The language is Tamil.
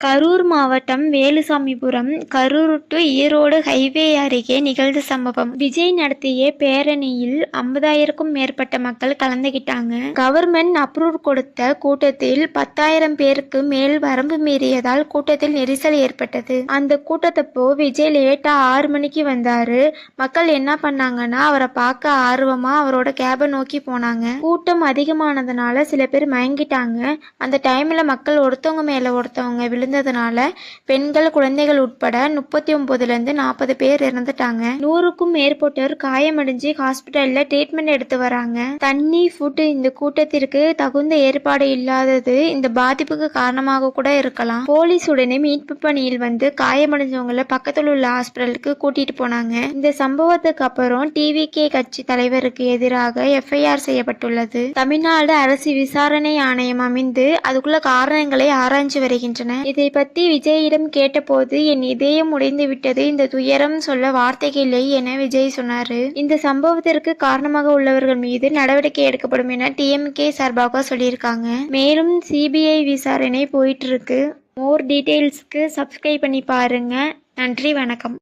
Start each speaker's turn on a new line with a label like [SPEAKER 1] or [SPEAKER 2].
[SPEAKER 1] கரூர் மாவட்டம் வேலுசாமிபுரம் கரூர் டு ஈரோடு ஹைவே அருகே நிகழ்ந்த சம்பவம். விஜய் நடத்திய பேரணியில் ஐம்பதாயிரக்கும் மேற்பட்ட மக்கள் கலந்துகிட்டாங்க. கவர்மெண்ட் அப்ரூவ் கொடுத்த கூட்டத்தில் பத்தாயிரம் பேருக்கு மேல் வரம்பு மீறியதால் கூட்டத்தில் நெரிசல் ஏற்பட்டது. அந்த கூட்டத்தப்போ விஜய் லேட்டா ஆறு மணிக்கு வந்தாரு. மக்கள் என்ன பண்ணாங்கன்னா அவரை பார்க்க ஆர்வமா அவரோட கேபை நோக்கி போனாங்க. கூட்டம் அதிகமானதுனால சில பேர் மயங்கிட்டாங்க. அந்த டைம்ல மக்கள் ஒருத்தவங்க மேல ஒருத்தவங்க விழுந்ததுனால பெண்கள் குழந்தைகள் உட்பட முப்பத்தி ஒன்பதுலேருந்து நாற்பது பேர் இறந்துட்டாங்க. நூறுக்கும் மேற்பட்டோர் காயமடைஞ்சு ஹாஸ்பிட்டல்ல ட்ரீட்மெண்ட் எடுத்து வராங்க. தண்ணி ஃபுட்டு இந்த கூட்டத்திற்கு தகுந்த ஏற்பாடு இல்லாதது இந்த பாதிப்புக்கு காரணமாக கூட இருக்கலாம். போலீஸ் உடனே மீட்பு பணியில் வந்து காயமடைஞ்சவங்கள பக்கத்தில் உள்ள ஹாஸ்பிட்டலுக்கு கூட்டிட்டு போனாங்க. இந்த சம்பவத்துக்கு அப்புறம் டிவிகே கட்சி தலைவருக்கு எதிராக எஃப்ஐஆர் செய்யப்பட்டுள்ளது. தமிழ்நாடு அரசு விசாரணை ஆணையம் அமைந்து அதுக்குள்ள காரணங்களை ஆராய்ஞ்சு வருகின்றன. இதை பற்றி விஜயிடம் கேட்டபோது என் இதயம் உடைந்து விட்டது இந்த துயரம் சொல்ல வார்த்தைகள் இல்லை என விஜய் சொன்னார். இந்த சம்பவத்திற்கு காரணமாக உள்ளவர்கள் மீது நடவடிக்கை எடுக்கப்படும் என டிஎம்கே சார்பாக சொல்லியிருக்காங்க. மேலும் சிபிஐ விசாரணை போயிட்டு இருக்கு. மோர் டீட்டெயில்ஸ்க்கு சப்ஸ்கிரைப் பண்ணி பாருங்க. நன்றி வணக்கம்.